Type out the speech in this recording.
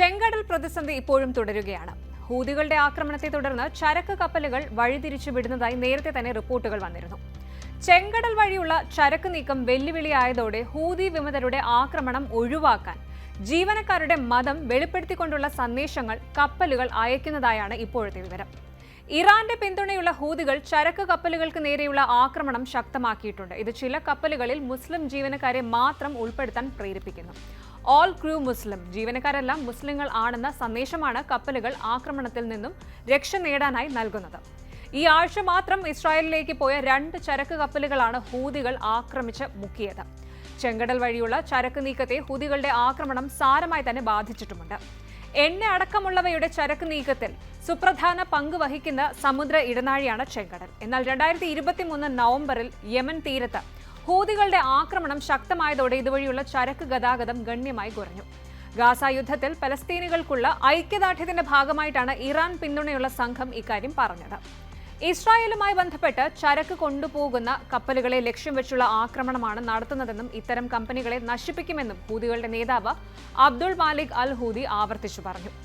ചെങ്കടൽ പ്രതിസന്ധി ഇപ്പോഴും തുടരുകയാണ്. ഹൂതികളുടെ ആക്രമണത്തെ തുടർന്ന് ചരക്ക് കപ്പലുകൾ വഴിതിരിച്ചു വിടുന്നതായി നേരത്തെ തന്നെ റിപ്പോർട്ടുകൾ വന്നിരുന്നു. ചെങ്കടൽ വഴിയുള്ള ചരക്ക് നീക്കം വെല്ലുവിളിയായതോടെ ഹൂതി വിമതരുടെ ആക്രമണം ഒഴിവാക്കാൻ ജീവനക്കാരുടെ മതം വെളിപ്പെടുത്തിക്കൊണ്ടുള്ള സന്ദേശങ്ങൾ കപ്പലുകൾ അയക്കുന്നതായാണ് ഇപ്പോഴത്തെ വിവരം. ഇറാന്റെ പിന്തുണയുള്ള ഹൂതികൾ ചരക്ക് കപ്പലുകൾക്ക് നേരെയുള്ള ആക്രമണം ശക്തമാക്കിയിട്ടുണ്ട്. ഇത് ചില കപ്പലുകളിൽ മുസ്ലിം ജീവനക്കാരെ മാത്രം ഉൾപ്പെടുത്താൻ പ്രേരിപ്പിക്കുന്നു. ഓൾ ക്രൂ മുസ്ലിം ജീവനക്കാരെല്ലാം മുസ്ലിങ്ങൾ ആണെന്ന സന്ദേശമാണ് കപ്പലുകൾ ആക്രമണത്തിൽ നിന്നും രക്ഷ നേടാനായി നൽകുന്നത്. ഈ ആഴ്ച മാത്രം ഇസ്രായേലിലേക്ക് പോയ രണ്ട് ചരക്ക് കപ്പലുകളാണ് ഹൂതികൾ ആക്രമിച്ച് മുക്കിയത്. ചെങ്കടൽ വഴിയുള്ള ചരക്ക് നീക്കത്തെ ഹൂതികളുടെ ആക്രമണം സാരമായി തന്നെ ബാധിച്ചിട്ടുമുണ്ട്. എണ്ണ അടക്കമുള്ളവയുടെ ചരക്ക് നീക്കത്തിൽ സുപ്രധാന പങ്ക് വഹിക്കുന്ന സമുദ്ര ഇടനാഴിയാണ് ചെങ്കടൽ. എന്നാൽ രണ്ടായിരത്തി ഇരുപത്തിമൂന്ന് നവംബറിൽ യമൻ തീരത്ത് ഹൂതികളുടെ ആക്രമണം ശക്തമായതോടെ ഇതുവഴിയുള്ള ചരക്ക് ഗതാഗതം ഗണ്യമായി കുറഞ്ഞു. ഗാസ യുദ്ധത്തിൽ പലസ്തീനികൾക്കുള്ള ഐക്യദാർഢ്യത്തിന്റെ ഭാഗമായിട്ടാണ് ഇറാൻ പിന്തുണയുള്ള സംഘം ഇക്കാര്യം പറഞ്ഞത്. ഇസ്രായേലുമായി ബന്ധപ്പെട്ട് ചരക്ക് കൊണ്ടുപോകുന്ന കപ്പലുകളെ ലക്ഷ്യം വെച്ചുള്ള ആക്രമണമാണ് നടത്തുന്നതെന്നും ഇത്തരം കമ്പനികളെ നശിപ്പിക്കുമെന്നും ഹൂതികളുടെ നേതാവ് അബ്ദുൾ മാലിക് അൽ ഹൂദി ആവർത്തിച്ചു പറഞ്ഞു.